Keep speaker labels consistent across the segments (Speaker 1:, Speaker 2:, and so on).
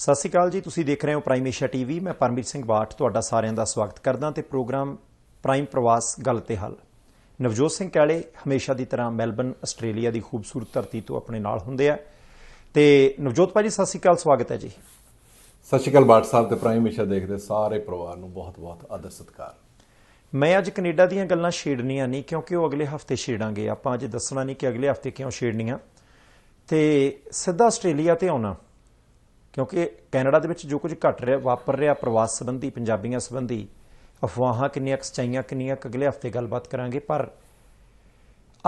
Speaker 1: ਸਤਿ ਸ਼੍ਰੀ ਅਕਾਲ ਜੀ ਤੁਸੀਂ ਦੇਖ ਰਹੇ ਹੋ ਪ੍ਰਾਈਮ ਏਸ਼ੀਆ ਟੀਵੀ ਮੈਂ ਪਰਮਜੀਤ ਸਿੰਘ ਬਾਠ ਤੁਹਾਡਾ ਸਾਰਿਆਂ ਦਾ ਸਵਾਗਤ ਕਰਦਾ ਤੇ ਪ੍ਰੋਗਰਾਮ ਪ੍ਰਾਈਮ ਪ੍ਰਵਾਸ ਗੱਲ ਤੇ ਹੱਲ। ਨਵਜੋਤ ਸਿੰਘ ਕਾਲੇ ਹਮੇਸ਼ਾ ਦੀ ਤਰ੍ਹਾਂ ਮੈਲਬਨ ਆਸਟ੍ਰੇਲੀਆ ਦੀ ਖੂਬਸੂਰਤ ਧਰਤੀ ਤੋਂ ਆਪਣੇ ਨਾਲ ਹੁੰਦੇ ਆ। ਤੇ ਨਵਜੋਤ ਭਾਜੀ ਸਤਿ ਸ਼੍ਰੀ ਅਕਾਲ ਸਵਾਗਤ ਹੈ ਜੀ।
Speaker 2: ਸਤਿ ਸ਼੍ਰੀ ਅਕਾਲ ਬਾਟ ਸਾਹਿਬ ਤੇ ਪ੍ਰਾਈਮ ਮਿਸ਼ਾ ਦੇਖਦੇ ਸਾਰੇ ਪਰਿਵਾਰ ਨੂੰ ਬਹੁਤ-ਬਹੁਤ ਆਦਰ ਸਤਿਕਾਰ।
Speaker 1: ਮੈਂ ਅੱਜ ਕੈਨੇਡਾ ਦੀਆਂ ਗੱਲਾਂ ਛੇੜਨੀਆਂ ਨਹੀਂ ਕਿਉਂਕਿ ਉਹ ਅਗਲੇ ਹਫ਼ਤੇ ਛੇੜਾਂਗੇ। ਆਪਾਂ ਅੱਜ ਦੱਸਣਾ ਨਹੀਂ ਕਿ ਅਗਲੇ ਹਫ਼ਤੇ ਕਿਉਂ ਛੇੜਨੀਆਂ। ਤੇ ਸਿੱਧਾ ਆਸਟ੍ਰੇਲੀਆ ਤੇ ਆਉਣਾ। ਕਿਉਂਕਿ ਕੈਨੇਡਾ ਦੇ ਵਿੱਚ ਜੋ ਕੁਝ ਘਟ ਰਿਹਾ, ਵਾਪਰ ਰਿਹਾ ਪ੍ਰਵਾਸ ਸੰਬੰਧੀ, ਪੰਜਾਬੀਆਂ ਸੰਬੰਧੀ, ਅਫਵਾਹਾਂ ਕਿੰਨੀਆਂ ਕੁ ਸੱਚਾਈਆਂ, ਕਿੰਨੀਆਂ ਕੁ ਅਗਲੇ ਹਫ਼ਤੇ ਗੱਲਬਾਤ ਕਰਾਂਗੇ, ਪਰ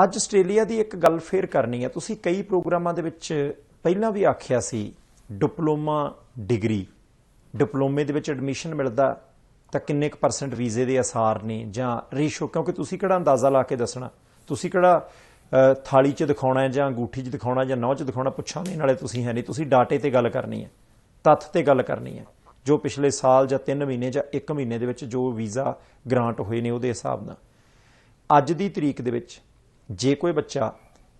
Speaker 1: ਅੱਜ ਆਸਟ੍ਰੇਲੀਆ ਦੀ ਇੱਕ ਗੱਲ ਫੇਰ ਕਰਨੀ ਹੈ। ਤੁਸੀਂ ਕਈ ਪ੍ਰੋਗਰਾਮਾਂ ਦੇ ਵਿੱਚ ਪਹਿਲਾਂ ਵੀ ਆਖਿਆ ਸੀ, ਡਿਪਲੋਮਾ ਡਿਗਰੀ। ਡਿਪਲੋਮੇ ਦੇ ਵਿੱਚ ਐਡਮਿਸ਼ਨ ਮਿਲਦਾ, ਤਾਂ ਕਿੰਨੇ ਕੁ ਪਰਸੈਂਟ ਵੀਜ਼ੇ ਦੇ ਅਸਾਰ ਨੇ ਜਾਂ ਰੇਸ਼ੋ ਕਿਉਂਕਿ ਤੁਸੀਂ ਕਿਹੜਾ ਅੰਦਾਜ਼ਾ ਲਾ ਕੇ ਦੱਸਣਾ? ਤੁਸੀਂ ਕਿਹੜਾ ਥਾਲੀ 'ਚ ਦਿਖਾਉਣਾ ਜਾਂ ਅੰਗੂਠੀ 'ਚ ਦਿਖਾਉਣਾ ਜਾਂ ਨੌ 'ਚ ਦਿਖਾਉਣਾ, ਪੁੱਛਾਂ ਨਹੀਂ, ਨਾਲੇ ਤੁਸੀਂ ਹੈ ਨਹੀਂ। ਤੁਸੀਂ ਡਾਟੇ ਤੇ ਗੱਲ ਕਰਨੀ ਹੈ, ਤੱਥ ਤੇ ਗੱਲ ਕਰਨੀ ਹੈ, ਜੋ ਪਿਛਲੇ ਸਾਲ ਜਾਂ 3 ਮਹੀਨੇ ਜਾਂ 1 ਮਹੀਨੇ ਦੇ ਵਿੱਚ ਜੋ ਵੀਜ਼ਾ ਗ੍ਰਾਂਟ ਹੋਏ ਨੇ ਉਹਦੇ ਹਿਸਾਬ ਨਾਲ। ਅੱਜ ਦੀ ਤਰੀਕ ਦੇ ਵਿੱਚ ਜੇ ਕੋਈ ਬੱਚਾ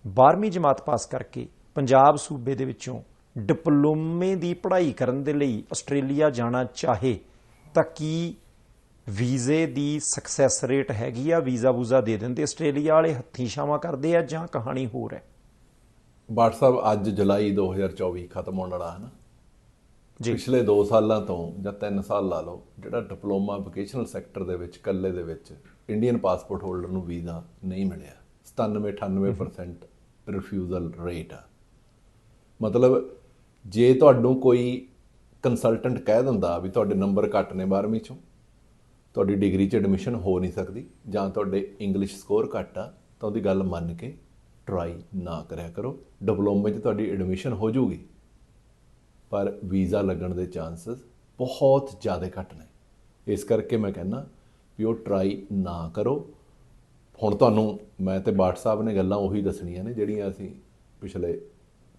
Speaker 1: 12ਵੀਂ ਜਮਾਤ ਪਾਸ ਕਰਕੇ ਪੰਜਾਬ ਸੂਬੇ ਦੇ ਵਿੱਚੋਂ ਡਿਪਲੋਮੇ ਦੀ ਪੜ੍ਹਾਈ ਕਰਨ ਦੇ ਲਈ ਆਸਟ੍ਰੇਲੀਆ ਜਾਣਾ ਚਾਹੇ, ਤਾਂ ਕੀ ਵੀਜ਼ੇ ਦੀ ਸਕਸੈਸ ਰੇਟ ਹੈਗੀ ਆ ਵੀਜ਼ਾ ਵੂਜ਼ਾ ਦੇ ਦਿੰਦੇ। ਆਸਟ੍ਰੇਲੀਆ ਵਾਲੇ ਹੱਥੀਂ ਛਾਵਾਂ ਕਰਦੇ ਆ ਜਾਂ ਕਹਾਣੀ ਹੋਰ ਹੈ?
Speaker 2: ਸਾਹਿਬ ਅੱਜ ਜੁਲਾਈ 2024 ਖਤਮ ਹੋਣ ਵਾਲਾ ਹੈ ਨਾ?
Speaker 1: ਜੀ।
Speaker 2: ਪਿਛਲੇ 2 ਸਾਲਾਂ ਤੋਂ ਜਾਂ 3 ਸਾਲ ਲਾ ਲਓ ਜਿਹੜਾ ਡਿਪਲੋਮਾ ਵੋਕੇਸ਼ਨਲ ਸੈਕਟਰ ਦੇ ਵਿੱਚ ਕੱਲੇ ਦੇ ਵਿੱਚ ਇੰਡੀਅਨ ਪਾਸਪੋਰਟ ਹੋਲਡਰ ਨੂੰ ਵੀਜ਼ਾ ਨਹੀਂ ਮਿਲਿਆ। 97 98% ਰਿਫਿਊਜ਼ਲ ਰੇਟ ਆ। ਮਤਲਬ ਜੇ ਤੁਹਾਨੂੰ ਕੋਈ ਕੰਸਲਟੈਂਟ ਕਹਿ ਦਿੰਦਾ ਵੀ ਤੁਹਾਡੇ ਨੰਬਰ ਘੱਟ ਨੇ 12ਵੀਂ ਚੋਂ ਤੁਹਾਡੀ ਡਿਗਰੀ 'ਚ ਐਡਮਿਸ਼ਨ ਹੋ ਨਹੀਂ ਸਕਦੀ ਜਾਂ ਤੁਹਾਡੇ ਇੰਗਲਿਸ਼ ਸਕੋਰ ਘੱਟ ਆ, ਤਾਂ ਉਹਦੀ ਗੱਲ ਮੰਨ ਕੇ ਟਰਾਈ ਨਾ ਕਰਿਆ ਕਰੋ। ਡਿਪਲੋਮੇ 'ਚ ਤੁਹਾਡੀ ਐਡਮਿਸ਼ਨ ਹੋ ਜਾਊਗੀ, ਪਰ ਵੀਜ਼ਾ ਲੱਗਣ ਦੇ ਚਾਂਸਸ ਬਹੁਤ ਜ਼ਿਆਦਾ ਘੱਟ ਨੇ। ਇਸ ਕਰਕੇ ਮੈਂ ਕਹਿੰਦਾ ਵੀ ਉਹ ਟਰਾਈ ਨਾ ਕਰੋ। ਹੁਣ ਤੁਹਾਨੂੰ ਮੈਂ ਤੇ ਬਾਟ ਸਾਹਿਬ ਨੇ ਗੱਲਾਂ ਉਹੀ ਦੱਸਣੀਆਂ ਨੇ ਜਿਹੜੀਆਂ ਅਸੀਂ ਪਿਛਲੇ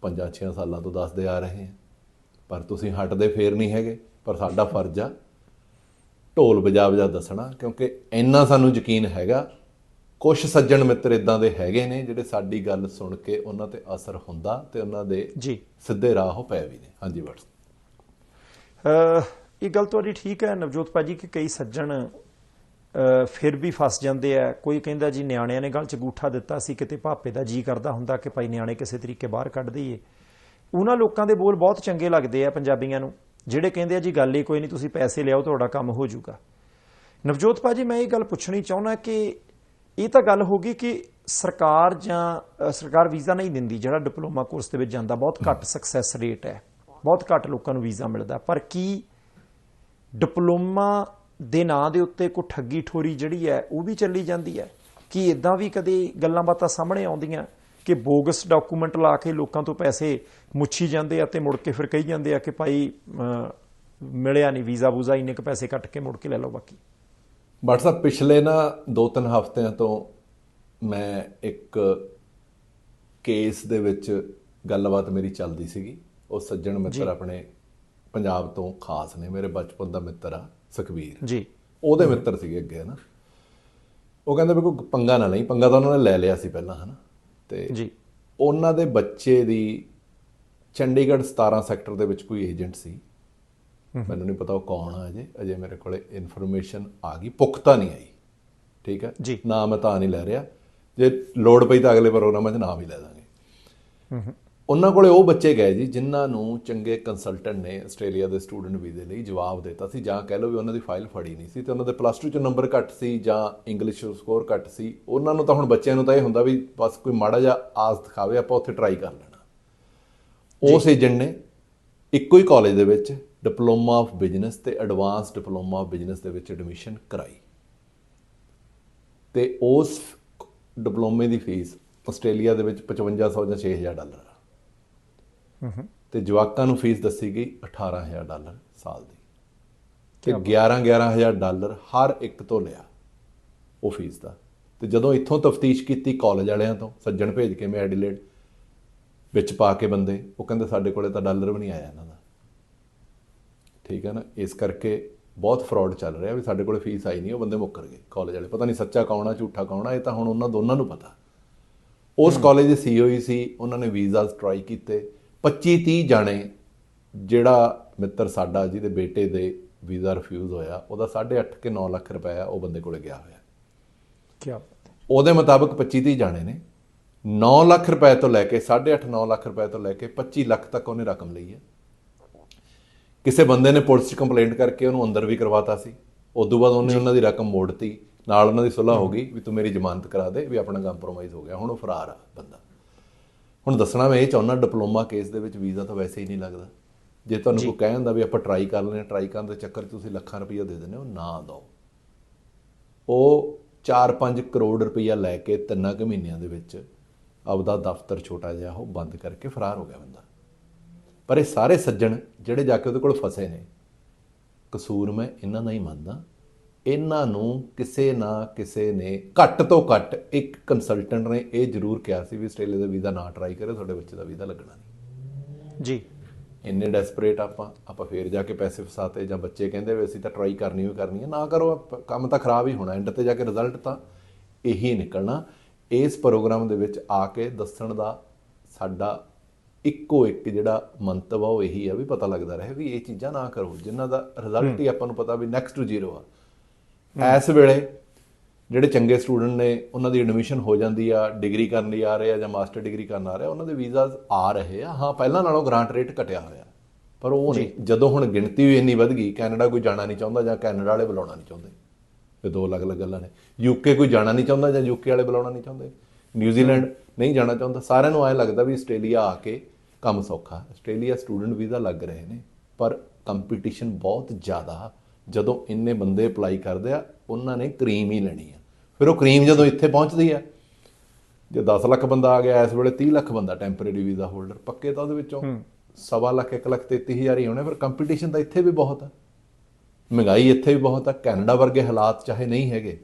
Speaker 2: 5-6 ਸਾਲਾਂ ਤੋਂ ਦੱਸਦੇ ਆ ਰਹੇ ਹਾਂ। ਪਰ ਤੁਸੀਂ ਹਟਦੇ ਫੇਰ ਨਹੀਂ ਹੈਗੇ, ਪਰ ਸਾਡਾ ਫਰਜ਼ ਆ ਢੋਲ ਵਜਾ ਵਜਾ ਦੱਸਣਾ ਕਿਉਂਕਿ ਇੰਨਾ ਸਾਨੂੰ ਯਕੀਨ ਹੈਗਾ ਕੁਝ ਸੱਜਣ ਮਿੱਤਰ ਇਦਾਂ ਦੇ ਹੈਗੇ ਨੇ ਜਿਹੜੇ ਸਾਡੀ ਗੱਲ ਸੁਣ ਕੇ ਉਹਨਾਂ ਤੇ ਅਸਰ ਹੁੰਦਾ ਤੇ ਉਹਨਾਂ ਦੇ
Speaker 1: ਜੀ।
Speaker 2: ਸਿੱਧੇ ਰਾਹ ਉਹ ਪੈ ਵੀ ਨੇ। ਹਾਂਜੀ
Speaker 1: ਅਹ ਇਹ ਗੱਲ ਤੁਹਾਡੀ ਠੀਕ ਹੈ ਨਵਜੋਤ ਭਾਜੀ ਕਿ ਕਈ ਸੱਜਣ ਫਿਰ ਵੀ ਫਸ ਜਾਂਦੇ ਆ। ਕੋਈ ਕਹਿੰਦਾ ਜੀ ਨਿਆਣਿਆਂ ਨੇ ਗੱਲ ਚ ਗੂਠਾ ਦਿੱਤਾ ਸੀ ਕਿਤੇ ਭਾਪੇ ਦਾ ਜੀ ਕਰਦਾ ਹੁੰਦਾ ਕਿ ਭਾਈ ਨਿਆਣੇ ਕਿਸੇ ਤਰੀਕੇ ਬਾਹਰ ਕੱਢ ਦਈਏ। ਉਹਨਾਂ ਲੋਕਾਂ ਦੇ ਬੋਲ ਬਹੁਤ ਚੰਗੇ ਲੱਗਦੇ ਆ ਪੰਜਾਬੀਆਂ ਨੂੰ। ਜਿਹੜੇ ਕਹਿੰਦੇ ਆ ਜੀ ਗੱਲ ਹੀ ਕੋਈ ਨਹੀਂ, ਤੁਸੀਂ ਪੈਸੇ ਲਿਆਓ, ਤੁਹਾਡਾ ਕੰਮ ਹੋ ਜਾਊਗਾ। ਨਵਜੋਤ ਭਾਜੀ ਮੈਂ ਇਹ ਗੱਲ ਪੁੱਛਣੀ ਚਾਹੁੰਦਾ ਕਿ ਇਹ ਤਾਂ ਗੱਲ ਹੋ ਗਈ ਕਿ ਸਰਕਾਰ ਜਾਂ ਸਰਕਾਰ ਵੀਜ਼ਾ ਨਹੀਂ ਦਿੰਦੀ, ਜਿਹੜਾ ਡਿਪਲੋਮਾ ਕੋਰਸ ਦੇ ਵਿੱਚ ਜਾਂਦਾ, ਬਹੁਤ ਘੱਟ ਸਕਸੈਸ ਰੇਟ ਹੈ। ਬਹੁਤ ਘੱਟ ਲੋਕਾਂ ਨੂੰ ਵੀਜ਼ਾ ਮਿਲਦਾ। ਪਰ ਕੀ ਡਿਪਲੋਮਾ ਦੇ ਨਾਂ ਦੇ ਉੱਤੇ ਕੋਈ ਠੱਗੀ ਠੋਰੀ ਜਿਹੜੀ ਹੈ, ਉਹ ਵੀ ਚੱਲੀ ਜਾਂਦੀ ਹੈ? ਕੀ ਇਦਾਂ ਵੀ ਕਦੇ ਗੱਲਾਂ ਬਾਤਾਂ ਸਾਹਮਣੇ ਆਉਂਦੀਆਂ? ਕਿ ਬੋਗਸ ਡਾਕੂਮੈਂਟ ਲਾ ਕੇ ਲੋਕਾਂ ਤੋਂ ਪੈਸੇ ਮੁੱਛੀ ਜਾਂਦੇ ਆ ਤੇ ਮੁੜ ਕੇ ਫਿਰ ਕਹੀ ਜਾਂਦੇ ਆ ਕਿ ਭਾਈ ਮਿਲਿਆ ਨਹੀਂ ਵੀਜ਼ਾ ਵੂਜ਼ਾ ਇੰਨੇ ਕੁ ਪੈਸੇ ਕੱਟ ਕੇ ਮੁੜ ਕੇ ਲੈ ਲਓ ਬਾਕੀ।
Speaker 2: ਸਾਹਿਬ ਪਿਛਲੇ ਨਾ ਦੋ ਤਿੰਨ ਹਫ਼ਤਿਆਂ ਤੋਂ ਮੈਂ ਇੱਕ ਕੇਸ ਦੇ ਵਿੱਚ ਗੱਲਬਾਤ ਮੇਰੀ ਚੱਲਦੀ ਸੀਗੀ। ਉਹ ਸੱਜਣ ਮਿੱਤਰ ਆਪਣੇ ਪੰਜਾਬ ਤੋਂ ਖਾਸ ਨੇ ਮੇਰੇ ਬਚਪਨ ਦਾ ਮਿੱਤਰ ਆ ਸੁਖਵੀਰ
Speaker 1: ਜੀ।
Speaker 2: ਉਹਦੇ ਮਿੱਤਰ ਸੀਗੇ ਅੱਗੇ ਹਨਾ। ਉਹ ਕਹਿੰਦਾ ਵੀ ਕੋਈ ਪੰਗਾ ਨਾ ਲਈ ਪੰਗਾ ਤਾਂ ਉਹਨਾਂ ਨੇ ਲੈ ਲਿਆ ਸੀ ਪਹਿਲਾਂ ਹਨਾ। ਤੇ
Speaker 1: ਜੀ।
Speaker 2: ਉਹਨਾਂ ਦੇ ਬੱਚੇ ਦੀ ਚੰਡੀਗੜ੍ਹ 17 ਸੈਕਟਰ ਦੇ ਵਿੱਚ ਕੋਈ ਏਜੰਟ ਸੀ। ਮੈਨੂੰ ਨਹੀਂ ਪਤਾ ਉਹ ਕੌਣ ਆ ਅਜੇ ਅਜੇ ਮੇਰੇ ਕੋਲੇ ਇਨਫੋਰਮੇਸ਼ਨ ਆ ਗਈ ਪੁਖਤਾ ਨਹੀਂ ਆਈ ਠੀਕ ਹੈ?
Speaker 1: ਜੀ।
Speaker 2: ਨਾ ਮੈਂ ਤਾਂ ਨਹੀਂ ਲੈ ਰਿਹਾ। ਜੇ ਲੋੜ ਪਈ ਤਾਂ ਅਗਲੇ ਪ੍ਰੋਗਰਾਮਾਂ 'ਚ ਨਾਮ ਹੀ ਲੈ ਦਾਂਗੇ। ਉਹਨਾਂ ਕੋਲੇ ਉਹ ਬੱਚੇ ਗਏ ਜੀ ਜਿਨ੍ਹਾਂ ਨੂੰ ਚੰਗੇ ਕੰਸਲਟੈਂਟ ਨੇ ਆਸਟ੍ਰੇਲੀਆ ਦੇ ਸਟੂਡੈਂਟ ਵੀਜ਼ੇ ਲਈ ਜਵਾਬ ਦਿੱਤਾ ਸੀ ਜਾਂ ਕਹਿ ਲਓ ਵੀ ਉਹਨਾਂ ਦੀ ਫਾਈਲ ਫੜੀ ਨਹੀਂ ਸੀ ਤੇ ਉਹਨਾਂ ਦੇ ਪਲੱਸ 2 ਚ ਨੰਬਰ ਘੱਟ ਸੀ ਜਾਂ ਇੰਗਲਿਸ਼ ਸਕੋਰ ਘੱਟ ਸੀ ਉਹਨਾਂ ਨੂੰ ਤਾਂ ਹੁਣ ਬੱਚਿਆਂ ਨੂੰ ਤਾਂ ਇਹ ਹੁੰਦਾ ਵੀ ਬਸ ਕੋਈ ਮਾੜਾ ਜਿਹਾ ਆਸ ਦਿਖਾਵੇ ਆਪਾਂ ਉੱਥੇ ਟਰਾਈ ਕਰ ਲੈਣਾ। ਉਸ ਏਜੰਟ ਨੇ ਇੱਕੋ ਹੀ ਕਾਲਜ ਦੇ ਵਿੱਚ ਡਿਪਲੋਮਾ ਆਫ ਬਿਜ਼ਨਸ ਤੇ ਐਡਵਾਂਸ ਡਿਪਲੋਮਾ ਆਫ ਬਿਜ਼ਨਸ ਦੇ ਵਿੱਚ ਐਡਮਿਸ਼ਨ ਕਰਾਈ। ਤੇ ਉਸ ਡਿਪਲੋਮੇ ਦੀ ਫੀਸ ਆਸਟ੍ਰੇਲੀਆ ਦੇ ਵਿੱਚ 5500 ਜਾਂ 6000 ਡਾਲਰ ਤੇ ਜਵਾਕਾਂ ਨੂੰ ਫੀਸ ਦੱਸੀ ਗਈ 18000 ਡਾਲਰ ਸਾਲ ਦੀ। ਤੇ 11 11000 ਡਾਲਰ ਹਰ ਇੱਕ ਤੋਂ ਲਿਆ ਉਹ ਫੀਸ ਦਾ। ਤੇ ਜਦੋਂ ਇੱਥੋਂ ਤਫਤੀਸ਼ ਕੀਤੀ ਕਾਲਜ ਵਾਲਿਆਂ ਤੋਂ ਸੱਜਣ ਭੇਜ ਕੇ ਮੈਂ ਐਡੀਲੇਡ ਵਿੱਚ ਪਾ ਕੇ ਬੰਦੇ ਉਹ ਕਹਿੰਦੇ ਸਾਡੇ ਕੋਲੇ ਤਾਂ ਡਾਲਰ ਵੀ ਨਹੀਂ ਆਇਆ ਇਹਨਾਂ ਦਾ। ਠੀਕ ਹੈ ਨਾ? ਇਸ ਕਰਕੇ ਬਹੁਤ ਫਰਾਡ ਚੱਲ ਰਿਹਾ ਵੀ ਸਾਡੇ ਕੋਲੇ ਫੀਸ ਆਈ ਨਹੀਂ ਉਹ ਬੰਦੇ ਮੁੱਕਰ ਗਏ ਕਾਲਜ ਵਾਲੇ। ਪਤਾ ਨਹੀਂ ਸੱਚਾ ਕੌਣ ਆ ਝੂਠਾ ਕੌਣ ਆ ਇਹ ਤਾਂ ਹੁਣ ਉਹਨਾਂ ਦੋਨਾਂ ਨੂੰ ਪਤਾ। ਉਸ ਕਾਲਜ ਦੇ ਸੀਈਓ ਹੀ ਸੀ ਉਹਨਾਂ ਨੇ ਵੀਜ਼ਾਸ ਟਰਾਈ ਕੀਤੇ। 25 30 ਜਾਣੇ ਜਿਹੜਾ ਮਿੱਤਰ ਸਾਡਾ ਜਿਹਦੇ ਬੇਟੇ ਦੇ ਵੀਜ਼ਾ ਰਿਫਿਊਜ਼ ਹੋਇਆ ਉਹਦਾ 8.5 ਕੇ 9 ਲੱਖ ਰੁਪਇਆ ਉਹ ਬੰਦੇ ਕੋਲੇ ਗਿਆ ਹੋਇਆ।
Speaker 1: ਕੀ
Speaker 2: ਉਹਦੇ ਮੁਤਾਬਕ 25 30 ਜਾਣੇ ਨੇ। 9 ਲੱਖ ਰੁਪਏ ਤੋਂ ਲੈ ਕੇ 8.5 9 ਲੱਖ ਰੁਪਏ ਤੋਂ ਲੈ ਕੇ 25 ਲੱਖ ਤੱਕ ਉਹਨੇ ਰਕਮ ਲਈ ਹੈ। ਕਿਸੇ ਬੰਦੇ ਨੇ ਪੁਲਿਸ 'ਚ ਕੰਪਲੇਂਟ ਕਰਕੇ ਉਹਨੂੰ ਅੰਦਰ ਵੀ ਕਰਵਾਤਾ ਸੀ। ਉਸ ਤੋਂ ਬਾਅਦ ਉਹਨੇ ਉਹਨਾਂ ਦੀ ਰਕਮ ਮੋੜਤੀ। ਨਾਲ ਉਹਨਾਂ ਦੀ ਸੁਲ੍ਹਾ ਹੋ ਗਈ ਵੀ ਤੂੰ ਮੇਰੀ ਜ਼ਮਾਨਤ ਕਰਾ ਦੇ ਵੀ ਆਪਣਾ ਕੰਪਰੋਮਾਈਜ਼ ਹੋ ਗਿਆ। ਹੁਣ ਉਹ ਫਰਾਰ ਆ ਬੰਦਾ। ਹੁਣ ਦੱਸਣਾ ਮੈਂ ਇਹ ਚਾਹੁੰਦਾ ਡਿਪਲੋਮਾ ਕੇਸ ਦੇ ਵਿੱਚ ਵੀਜ਼ਾ ਤਾਂ ਵੈਸੇ ਹੀ ਨਹੀਂ ਲੱਗਦਾ। ਜੇ ਤੁਹਾਨੂੰ ਕੋਈ ਕਹਿ ਹੁੰਦਾ ਵੀ ਆਪਾਂ ਟਰਾਈ ਕਰ ਲੈਂਦੇ ਹਾਂ ਟਰਾਈ ਕਰਨ ਦੇ ਚੱਕਰ 'ਚ ਤੁਸੀਂ ਲੱਖਾਂ ਰੁਪਈਆ ਦੇ ਦਿੰਦੇ ਹੋ ਨਾ ਦਿਓ ਉਹ 4-5 ਕਰੋੜ ਰੁਪਈਆ ਲੈ ਕੇ ਤਿੰਨਾਂ ਕੁ ਮਹੀਨਿਆਂ ਦੇ ਵਿੱਚ ਆਪਦਾ ਦਫ਼ਤਰ ਛੋਟਾ ਜਿਹਾ ਉਹ ਬੰਦ ਕਰਕੇ ਫਰਾਰ ਹੋ ਗਿਆ ਬੰਦਾ। ਪਰ ਇਹ ਸਾਰੇ ਸੱਜਣ ਜਿਹੜੇ ਜਾ ਕੇ ਉਹਦੇ ਕੋਲ ਫਸੇ ਨੇ ਕਸੂਰ ਮੈਂ ਇਹਨਾਂ ਦਾ ਹੀ ਮੰਨਦਾ। ਇਹਨਾਂ ਨੂੰ ਕਿਸੇ ਨਾ ਕਿਸੇ ਨੇ ਘੱਟ ਤੋਂ ਘੱਟ ਇੱਕ ਕੰਸਲਟੈਂਟ ਨੇ ਇਹ ਜ਼ਰੂਰ ਕਿਹਾ ਸੀ ਵੀ ਆਸਟ੍ਰੇਲੀਆ ਦਾ ਵੀਜ਼ਾ ਨਾ ਟਰਾਈ ਕਰੇ ਤੁਹਾਡੇ ਬੱਚੇ ਦਾ ਵੀਜ਼ਾ ਲੱਗਣਾ ਨਹੀਂ।
Speaker 1: ਜੀ।
Speaker 2: ਇੰਨੇ ਡੈਸਪਰੇਟ ਆਪਾਂ ਆਪਾਂ ਫੇਰ ਜਾ ਕੇ ਪੈਸੇ ਫਸਾਤੇ ਜਾਂ ਬੱਚੇ ਕਹਿੰਦੇ ਵੀ ਅਸੀਂ ਤਾਂ ਟਰਾਈ ਕਰਨੀ ਹੋਈ ਕਰਨੀ ਹੈ ਨਾ ਕਰੋ ਕੰਮ ਤਾਂ ਖਰਾਬ ਹੀ ਹੋਣਾ ਐਂਡ ਤੇ ਜਾ ਕੇ ਰਿਜ਼ਲਟ ਤਾਂ ਇਹੀ ਨਿਕਲਣਾ। ਇਸ ਪ੍ਰੋਗਰਾਮ ਦੇ ਵਿੱਚ ਆ ਕੇ ਦੱਸਣ ਦਾ ਸਾਡਾ ਇੱਕੋ ਇੱਕ ਜਿਹੜਾ ਮੰਤਵ ਆ ਉਹ ਇਹੀ ਆ ਵੀ ਪਤਾ ਲੱਗਦਾ ਰਹੇ ਵੀ ਇਹ ਚੀਜ਼ਾਂ ਨਾ ਕਰੋ ਜਿਨ੍ਹਾਂ ਦਾ ਰਿਜ਼ਲਟ ਹੀ। ਆਪਾਂ ਨੂੰ ਪਤਾ ਵੀ ਨੈਕਸਟ ਟੂ ਜ਼ੀਰੋ ਆ। ਇਸ ਵੇਲੇ ਜਿਹੜੇ ਚੰਗੇ ਸਟੂਡੈਂਟ ਨੇ ਉਹਨਾਂ ਦੀ ਐਡਮਿਸ਼ਨ ਹੋ ਜਾਂਦੀ ਆ ਡਿਗਰੀ ਕਰਨ ਲਈ ਆ ਰਹੇ ਆ ਜਾਂ ਮਾਸਟਰ ਡਿਗਰੀ ਕਰਨ ਆ ਰਹੇ ਆ ਉਹਨਾਂ ਦੇ ਵੀਜ਼ਾਸ ਆ ਰਹੇ ਆ। ਹਾਂ ਪਹਿਲਾਂ ਨਾਲੋਂ ਗ੍ਰਾਂਟ ਰੇਟ ਘਟਿਆ ਹੋਇਆ। ਪਰ ਉਹ ਨਹੀਂ ਜਦੋਂ ਹੁਣ ਗਿਣਤੀ ਵੀ ਇੰਨੀ ਵੱਧ ਗਈ ਕੈਨੇਡਾ ਕੋਈ ਜਾਣਾ ਨਹੀਂ ਚਾਹੁੰਦਾ ਜਾਂ ਕੈਨੇਡਾ ਵਾਲੇ ਬੁਲਾਉਣਾ ਨਹੀਂ ਚਾਹੁੰਦੇ। ਇਹ ਦੋ ਅਲੱਗ-ਅਲੱਗ ਗੱਲਾਂ ਨੇ। ਯੂਕੇ ਕੋਈ ਜਾਣਾ ਨਹੀਂ ਚਾਹੁੰਦਾ ਜਾਂ ਯੂਕੇ ਵਾਲੇ ਬੁਲਾਉਣਾ ਨਹੀਂ ਚਾਹੁੰਦੇ। ਨਿਊਜ਼ੀਲੈਂਡ ਨਹੀਂ ਜਾਣਾ ਚਾਹੁੰਦਾ। ਸਾਰਿਆਂ ਨੂੰ ਐਂ ਲੱਗਦਾ ਵੀ ਆਸਟ੍ਰੇਲੀਆ ਆ ਕੇ ਕੰਮ ਸੌਖਾ। ਆਸਟ੍ਰੇਲੀਆ ਸਟੂਡੈਂਟ ਵੀਜ਼ਾ ਲੱਗ ਰਹੇ ਨੇ ਪਰ ਕੰਪੀਟੀਸ਼ਨ ਬਹੁਤ ਜ਼ਿਆਦਾ ਜਦੋਂ ਇੰਨੇ ਬੰਦੇ ਅਪਲਾਈ ਕਰਦੇ ਆ ਉਹਨਾਂ ਨੇ ਕਰੀਮ ਹੀ ਲੈਣੀ ਆ। ਫਿਰ ਉਹ ਕਰੀਮ ਜਦੋਂ ਇੱਥੇ ਪਹੁੰਚਦੀ ਆ ਜੇ 10 ਲੱਖ ਬੰਦਾ ਆ ਗਿਆ ਇਸ ਵੇਲੇ 30 ਲੱਖ ਬੰਦਾ ਟੈਂਪਰੇਰੀ ਵੀਜ਼ਾ ਹੋਲਡਰ ਪੱਕੇ ਤਾਂ ਉਹਦੇ ਵਿੱਚੋਂ ਸਵਾ ਲੱਖ 1 ਲੱਖ 33000 ਹੀ ਹੋਣੇ ਫਿਰ ਕੰਪੀਟੀਸ਼ਨ ਤਾਂ ਇੱਥੇ ਵੀ ਬਹੁਤ ਆ। ਮਹਿੰਗਾਈ ਇੱਥੇ ਵੀ ਬਹੁਤ ਆ ਕੈਨੇਡਾ ਵਰਗੇ ਹਾਲਾਤ ਚਾਹੇ ਨਹੀਂ ਹੈਗੇ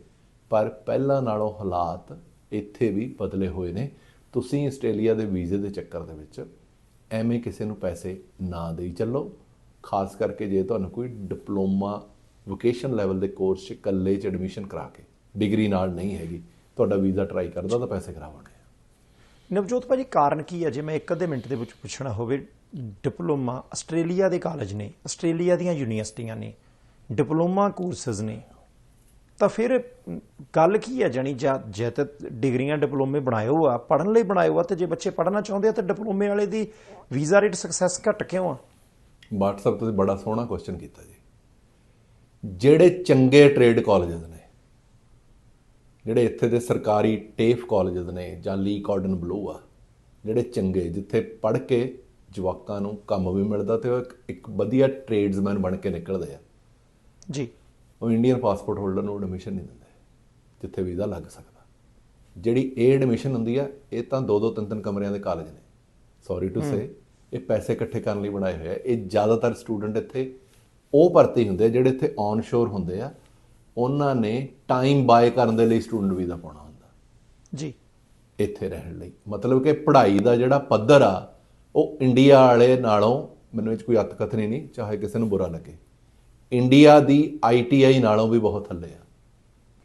Speaker 2: ਪਰ ਪਹਿਲਾਂ ਨਾਲੋਂ ਹਾਲਾਤ ਇੱਥੇ ਵੀ ਬਦਲੇ ਹੋਏ ਨੇ। ਤੁਸੀਂ ਆਸਟ੍ਰੇਲੀਆ ਦੇ ਵੀਜ਼ੇ ਦੇ ਚੱਕਰ ਦੇ ਵਿੱਚ ਐਵੇਂ ਕਿਸੇ ਨੂੰ ਪੈਸੇ ਨਾ ਦੇਈ ਚੱਲੋ ਖਾਸ ਕਰਕੇ ਜੇ ਤੁਹਾਨੂੰ ਕੋਈ ਡਿਪਲੋਮਾ ਵੋਕੇਸ਼ਨ ਲੈਵਲ ਦੇ ਕੋਰਸ 'ਚ ਇਕੱਲੇ 'ਚ ਐਡਮਿਸ਼ਨ ਕਰਾ ਕੇ ਡਿਗਰੀ ਨਾਲ ਨਹੀਂ ਹੈਗੀ, ਤੁਹਾਡਾ ਵੀਜ਼ਾ ਟਰਾਈ ਕਰਦਾ ਤਾਂ ਪੈਸੇ ਕਰਾਵਾਂਗੇ। ਆ
Speaker 1: ਨਵਜੋਤ ਭਾਜੀ, ਕਾਰਨ ਕੀ ਹੈ? ਜੇ ਮੈਂ ਇੱਕ ਅੱਧੇ ਮਿੰਟ ਦੇ ਵਿੱਚ ਪੁੱਛਣਾ ਹੋਵੇ, ਡਿਪਲੋਮਾ ਆਸਟ੍ਰੇਲੀਆ ਦੇ ਕਾਲਜ ਨੇ, ਆਸਟ੍ਰੇਲੀਆ ਦੀਆਂ ਯੂਨੀਵਰਸਿਟੀਆਂ ਨੇ, ਡਿਪਲੋਮਾ ਕੋਰਸਸ ਨੇ, ਤਾਂ ਫਿਰ ਗੱਲ ਕੀ ਹੈ? ਜਾਨੀ ਜੇ ਤਾਂ ਡਿਗਰੀਆਂ ਡਿਪਲੋਮੇ ਬਣਾਇਓ ਆ ਪੜਨ ਲਈ ਬਣਾਇਓ ਆ, ਤੇ ਜੇ ਬੱਚੇ ਪੜਨਾ ਚਾਹੁੰਦੇ ਆ, ਤਾਂ ਡਿਪਲੋਮੇ ਵਾਲੇ ਦੀ ਵੀਜ਼ਾ ਰੇਟ ਸਕਸੈਸ ਘਟ ਕਿਉਂ ਆ?
Speaker 2: WhatsApp ਤੁਸੀਂ ਬੜਾ ਸੋਹਣਾ ਕੁਐਸਚਨ ਕੀਤਾ ਜੀ। ਜਿਹੜੇ ਚੰਗੇ ਟ੍ਰੇਡ ਕਾਲਜਸ ਨੇ ਜਿਹੜੇ ਇੱਥੇ ਦੇ ਸਰਕਾਰੀ ਟੇਫ ਕਾਲਜਸ ਨੇ ਜਾਂ ਲੀ ਕਾਰਡਨ ਬਲੂ ਆ ਜਿਹੜੇ ਚੰਗੇ ਜਿੱਥੇ ਪੜ੍ਹ ਕੇ ਜਵਾਕਾਂ ਨੂੰ ਕੰਮ ਵੀ ਮਿਲਦਾ ਤੇ ਉਹ ਇੱਕ- ਇੱਕ ਵਧੀਆ ਟ੍ਰੇਡਸਮੈਨ ਬਣ ਕੇ ਨਿਕਲਦੇ ਆ।
Speaker 1: ਜੀ।
Speaker 2: ਉਹ ਇੰਡੀਅਨ ਪਾਸਪੋਰਟ ਹੋਲਡਰ ਨੂੰ ਐਡਮਿਸ਼ਨ ਨਹੀਂ ਦਿੰਦੇ ਜਿੱਥੇ ਵੀਜ਼ਾ ਲੱਗ ਸਕਦਾ। ਜਿਹੜੀ ਇਹ ਐਡਮਿਸ਼ਨ ਹੁੰਦੀ ਆ ਇਹ ਤਾਂ ਦੋ ਦੋ ਤਿੰਨ ਤਿੰਨ ਕਮਰਿਆਂ ਦੇ ਕਾਲਜ ਨੇ। ਸੌਰੀ ਟੂ ਸੇ ਇਹ ਪੈਸੇ ਇਕੱਠੇ ਕਰਨ ਲਈ ਬਣਾਏ ਹੋਏ ਆ। ਇਹ ਜ਼ਿਆਦਾਤਰ ਸਟੂਡੈਂਟ ਇੱਥੇ ਉਹ ਭਰਤੀ ਹੁੰਦੇ ਆ ਜਿਹੜੇ ਇੱਥੇ ਔਨ ਸ਼ੋਰ ਹੁੰਦੇ ਆ। ਉਹਨਾਂ ਨੇ ਟਾਈਮ ਬਾਏ ਕਰਨ ਦੇ ਲਈ ਸਟੂਡੈਂਟ ਵੀਜ਼ਾ ਪਾਉਣਾ ਹੁੰਦਾ।
Speaker 1: ਜੀ।
Speaker 2: ਇੱਥੇ ਰਹਿਣ ਲਈ। ਮਤਲਬ ਕਿ ਪੜ੍ਹਾਈ ਦਾ ਜਿਹੜਾ ਪੱਧਰ ਆ ਉਹ ਇੰਡੀਆ ਵਾਲੇ ਨਾਲੋਂ ਮੈਨੂੰ ਇਹ ਕੋਈ ਅਤਕਥਨੀ ਨਹੀਂ ਚਾਹੇ ਕਿਸੇ ਨੂੰ ਬੁਰਾ ਲੱਗੇ। ਇੰਡੀਆ ਦੀ ਆਈਟੀਆਈ ਨਾਲੋਂ ਵੀ ਬਹੁਤ ਥੱਲੇ ਆ।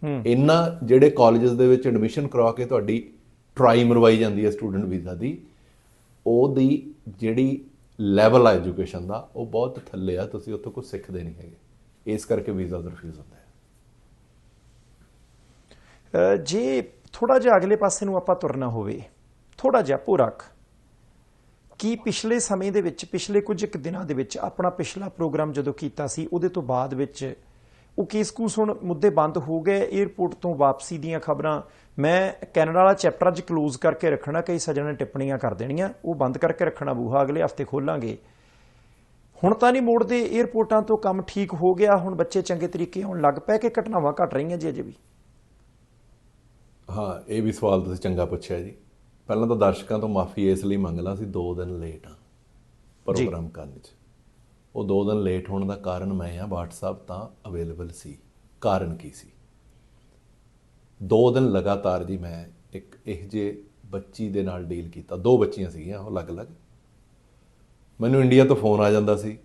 Speaker 1: ਹੂੰ।
Speaker 2: ਇਹਨਾਂ ਜਿਹੜੇ ਕਾਲਜਸ ਦੇ ਵਿੱਚ ਐਡਮਿਸ਼ਨ ਕਰਵਾ ਕੇ ਤੁਹਾਡੀ ਟਰਾਈ ਮਰਵਾਈ ਜਾਂਦੀ ਹੈ ਸਟੂਡੈਂਟ ਵੀਜ਼ਾ ਦੀ ਉਹਦੀ ਜਿਹੜੀ ਲੈਵਲ ਆ ਐਜੂਕੇਸ਼ਨ ਦਾ, ਉਹ ਬਹੁਤ ਥੱਲੇ ਆ, ਤੁਸੀਂ ਉੱਥੋਂ ਕੁਝ ਸਿੱਖਦੇ ਨਹੀਂ ਹੈਗੇ। ਇਸ ਕਰਕੇ ਵੀਜ਼ਾ ਰਿਫਿਊਜ਼ ਹੁੰਦਾ ਹੈ।
Speaker 1: ਜੇ ਥੋੜਾ ਜਿਹਾ ਅਗਲੇ ਪਾਸੇ ਨੂੰ ਆਪਾਂ ਤੁਰਨਾ ਹੋਵੇ ਥੋੜਾ ਜਿਹਾ ਪੂਰਕ, ਕੀ ਪਿਛਲੇ ਸਮੇਂ ਦੇ ਵਿੱਚ, ਪਿਛਲੇ ਕੁਝ ਕੁ ਦਿਨਾਂ ਦੇ ਵਿੱਚ ਆਪਣਾ ਪਿਛਲਾ ਪ੍ਰੋਗਰਾਮ ਜਦੋਂ ਕੀਤਾ ਸੀ, ਉਹਦੇ ਤੋਂ ਬਾਅਦ ਵਿੱਚ ਉਹ ਕੇਸ ਕੂਸ ਹੁਣ ਮੁੱਦੇ ਬੰਦ ਹੋ ਗਏ 에ਅਰਪੋਰਟ ਤੋਂ ਵਾਪਸੀ ਦੀਆਂ ਖਬਰਾਂ। ਮੈਂ ਕੈਨੇਡਾ ਵਾਲਾ ਚੈਪਟਰ ਅੱਜ ਕਲੋਜ਼ ਕਰਕੇ ਰੱਖਣਾ ਕਈ ਸੱਜਣਾਂ ਨੇ ਟਿੱਪਣੀਆਂ ਕਰ ਦੇਣੀਆਂ ਉਹ ਬੰਦ ਕਰਕੇ ਰੱਖਣਾ ਬੂਹਾ ਅਗਲੇ ਹਫ਼ਤੇ ਖੋਲਾਂਗੇ। ਹੁਣ ਤਾਂ ਨਹੀਂ ਮੋੜਦੇ 에ਅਰਪੋਰਟਾਂ ਤੋਂ ਕੰਮ ਠੀਕ ਹੋ ਗਿਆ ਹੁਣ ਬੱਚੇ ਚੰਗੇ ਤਰੀਕੇ ਆਉਣ ਲੱਗ ਪਏ ਕਿ ਘਟਨਾਵਾਂ ਘਟ ਰਹੀਆਂ ਜੀ ਅਜੇ ਵੀ?
Speaker 2: ਹਾਂ ਇਹ ਵੀ ਸਵਾਲ ਤੁਸੀਂ ਚੰਗਾ ਪੁੱਛਿਆ ਜੀ। ਪਹਿਲਾਂ ਤਾਂ ਦਰਸ਼ਕਾਂ ਤੋਂ ਮਾਫੀ ਇਸ ਲਈ ਮੰਗ ਲਾ ਸੀ 2 ਦਿਨ ਲੇਟ ਆ ਪ੍ਰੋਗਰਾਮ ਕਰਨ 'ਚ। ਉਹ 2 ਦਿਨ ਲੇਟ ਹੋਣ ਦਾ ਕਾਰਨ ਮੈਂ ਆ WhatsApp ਤਾਂ ਅਵੇਲੇਬਲ ਸੀ। ਕਾਰਨ ਕੀ ਸੀ? 2 ਦਿਨ ਲਗਾਤਾਰ ਜੀ ਮੈਂ ਇੱਕ ਇਹ ਜੇ ਬੱਚੀ ਦੇ ਨਾਲ ਡੀਲ ਕੀਤਾ ਦੋ ਬੱਚੀਆਂ ਸੀਗੀਆਂ ਉਹ ਅਲੱਗ-ਅਲੱਗ। ਮੈਨੂੰ ਇੰਡੀਆ ਤੋਂ ਫੋਨ ਆ ਜਾਂਦਾ ਸੀ।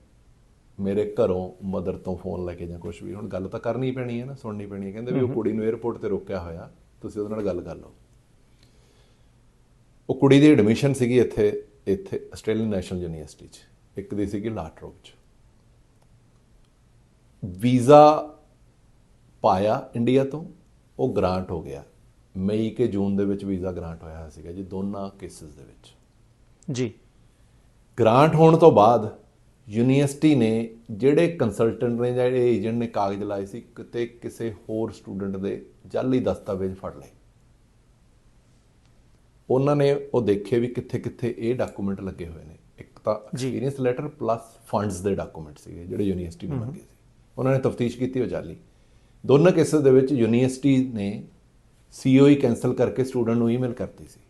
Speaker 2: ਮੇਰੇ ਘਰੋਂ ਮਦਰ ਤੋਂ ਫੋਨ ਲੈ ਕੇ ਜਾਂ ਕੁਝ ਵੀ ਹੁਣ ਗੱਲ ਤਾਂ ਕਰਨੀ ਪੈਣੀ ਹੈ ਨਾ ਸੁਣਨੀ ਪੈਣੀ ਹੈ। ਕਹਿੰਦੇ ਵੀ ਉਹ ਕੁੜੀ ਨੂੰ 에ਅਰਪੋਰਟ ਤੇ ਰੋਕਿਆ ਹੋਇਆ ਤੁਸੀਂ ਉਹਦੇ ਨਾਲ ਗੱਲ ਕਰ ਲਓ। ਉਹ ਕੁੜੀ ਦੀ ਐਡਮਿਸ਼ਨ ਸੀਗੀ ਇੱਥੇ ਇੱਥੇ ਆਸਟ੍ਰੇਲੀਅਨ ਨੈਸ਼ਨਲ ਯੂਨੀਵਰਸਿਟੀ 'ਚ ਇੱਕ ਦੀ ਸੀਗੀ ਲਾਟਰੋਪ 'ਚ। ਵੀਜ਼ਾ ਪਾਇਆ ਇੰਡੀਆ ਤੋਂ ਉਹ ਗ੍ਰਾਂਟ ਹੋ ਗਿਆ। ਮਈ ਕੇ ਜੂਨ ਦੇ ਵਿੱਚ ਵੀਜ਼ਾ ਗ੍ਰਾਂਟ ਹੋਇਆ ਹੋਇਆ ਸੀਗਾ ਜੀ ਦੋਨਾਂ ਕੇਸਿਸ ਦੇ ਵਿੱਚ।
Speaker 1: ਜੀ।
Speaker 2: ਗ੍ਰਾਂਟ ਹੋਣ ਤੋਂ ਬਾਅਦ ਯੂਨੀਵਰਸਿਟੀ ਨੇ ਜਿਹੜੇ ਕੰਸਲਟੈਂਟ ਨੇ ਜਾਂ ਜਿਹੜੇ ਏਜੰਟ ਨੇ ਕਾਗਜ਼ ਲਾਏ ਸੀ ਕਿਤੇ ਕਿਸੇ ਹੋਰ ਸਟੂਡੈਂਟ ਦੇ ਜਾਲੀ ਦਸਤਾਵੇਜ਼ ਫੜ ਲਏ। ਉਹਨਾਂ ਨੇ ਉਹ ਦੇਖੇ ਵੀ ਕਿੱਥੇ ਕਿੱਥੇ ਇਹ ਡਾਕੂਮੈਂਟ ਲੱਗੇ ਹੋਏ ਨੇ। ਇੱਕ ਤਾਂ। ਐਕਸਪੀਰੀਅੰਸ ਲੈਟਰ ਪਲੱਸ ਫੰਡਸ ਦੇ ਡਾਕੂਮੈਂਟ ਸੀਗੇ ਜਿਹੜੇ ਯੂਨੀਵਰਸਿਟੀ ਨੇ ਮੰਗੇ ਸੀ। ਉਹਨਾਂ ਨੇ ਤਫਤੀਸ਼ ਕੀਤੀ ਉਹ ਜਾਲੀ ਦੋਨਾਂ ਕੇਸਸ ਦੇ ਵਿੱਚ ਯੂਨੀਵਰਸਿਟੀ ਨੇ ਸੀਓਈ ਕੈਨਸਲ ਕਰਕੇ ਸਟੂਡੈਂਟ ਨੂੰ ਈਮੇਲ ਕਰਤੀ ਸੀ।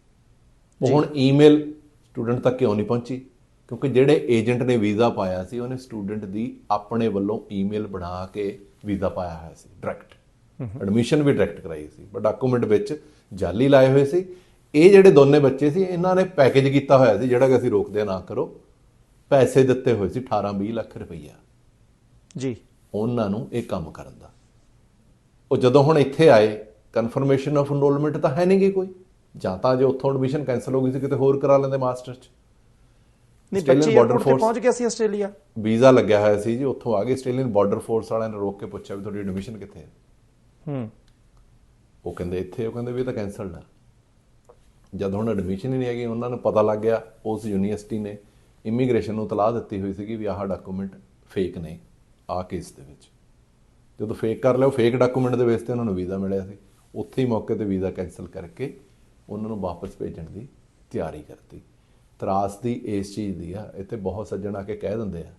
Speaker 2: ਉਹ ਹੁਣ ਈਮੇਲ ਸਟੂਡੈਂਟ ਤੱਕ ਕਿਉਂ ਨਹੀਂ ਪਹੁੰਚੀ? ਕਿਉਂਕਿ ਜਿਹੜੇ ਏਜੰਟ ਨੇ ਵੀਜ਼ਾ ਪਾਇਆ ਸੀ ਉਹਨੇ ਸਟੂਡੈਂਟ ਦੀ ਆਪਣੇ ਵੱਲੋਂ ਈਮੇਲ ਬਣਾ ਕੇ ਵੀਜ਼ਾ ਪਾਇਆ ਹੋਇਆ ਸੀ ਡਾਇਰੈਕਟ ਐਡਮਿਸ਼ਨ ਵੀ ਡਾਇਰੈਕਟ ਕਰਾਈ ਸੀ ਬਟ ਡਾਕੂਮੈਂਟ ਵਿੱਚ ਜਾਲੀ ਲਾਏ ਹੋਏ ਸੀ। ਇਹ ਜਿਹੜੇ ਦੋਨੇ ਬੱਚੇ ਸੀ ਇਹਨਾਂ ਨੇ ਪੈਕੇਜ ਕੀਤਾ ਹੋਇਆ ਸੀ ਜਿਹੜਾ ਕਿ ਅਸੀਂ ਰੋਕਦੇ ਨਾ ਕਰੋ। ਪੈਸੇ ਦਿੱਤੇ ਹੋਏ ਸੀ 18 20 ਲੱਖ ਰੁਪਈਆ।
Speaker 1: ਜੀ।
Speaker 2: ਉਹਨਾਂ ਨੂੰ ਇਹ ਕੰਮ ਕਰਨ ਦਾ। ਉਹ ਜਦੋਂ ਹੁਣ ਇੱਥੇ ਆਏ ਕਨਫਰਮੇਸ਼ਨ ਆਫ ਇਨਰੋਲਮੈਂਟ ਤਾਂ ਹੈ ਨਹੀਂਗੀ ਕੋਈ। ਜਾਂ ਤਾਂ ਜੇ ਉੱਥੋਂ ਐਡਮਿਸ਼ਨ ਕੈਨਸਲ ਹੋ ਗਈ ਸੀ ਕਿਤੇ ਹੋਰ ਕਰਾ ਲੈਂਦੇ ਮਾਸਟਰ ਚ।
Speaker 1: ਨਹੀਂ ਬੱਚੇ ਤੇ
Speaker 2: force-
Speaker 1: ਪਹੁੰਚ ਗਿਆ ਸੀ ਆਸਟ੍ਰੇਲੀਆ।
Speaker 2: ਵੀਜ਼ਾ ਲੱਗਿਆ ਹੋਇਆ ਸੀ ਜੀ ਉੱਥੋਂ ਆ ਗਏ। ਆਸਟ੍ਰੇਲੀਅਨ ਬਾਰਡਰ ਫੋਰਸ ਵਾਲਿਆਂ ਨੇ ਰੋਕ ਕੇ ਪੁੱਛਿਆ ਵੀ ਤੁਹਾਡੀ ਐਡਮਿਸ਼ਨ ਕਿੱਥੇ ਹੈ।
Speaker 1: ਹੂੰ।
Speaker 2: ਉਹ ਕਹਿੰਦੇ ਇੱਥੇ ਉਹ ਕਹਿੰਦੇ ਵੀ ਇਹ ਤਾਂ ਕੈਨਸਲਡ ਆ। ਜਦ ਹੁਣ ਐਡਮਿਸ਼ਨ ਹੀ ਨਹੀਂ ਹੈਗੀ ਉਹਨਾਂ ਨੂੰ ਪਤਾ ਲੱਗ ਗਿਆ ਉਸ ਯੂਨੀਵਰਸਿਟੀ ਨੇ ਇਮੀਗ੍ਰੇਸ਼ਨ ਨੂੰ ਤਲਾਹ ਦਿੱਤੀ ਹੋਈ ਸੀਗੀ ਵੀ ਆਹ ਡਾਕੂਮੈਂਟ ਫੇਕ ਨੇ। ਆਹ ਕੇਸ ਦੇ ਵਿੱਚ। ਜਦੋਂ ਫੇਕ ਕਰ ਲਿਆ ਉਹ ਫੇਕ ਡਾਕੂਮੈਂਟ ਦੇ ਬੇਸ ਤੇ ਉਹਨਾਂ ਨੂੰ ਵੀਜ਼ਾ ਮਿਲਿਆ ਸੀ। ਉੱਥੇ ਹੀ ਮੌਕੇ ਤੇ ਵੀਜ਼ਾ ਕੈਨਸਲ ਕਰਕੇ ਉਹਨਾਂ ਨੂੰ ਵਾਪਸ ਭੇਜਣ ਦੀ ਤਿਆਰੀ ਕਰਤੀ। ਤਰਾਸਦੀ ਇਸ ਚੀਜ਼ ਦੀ ਆ ਇੱਥੇ ਬਹੁਤ ਸੱਜਣ ਆ ਕੇ ਕਹਿ ਦਿੰਦੇ ਆ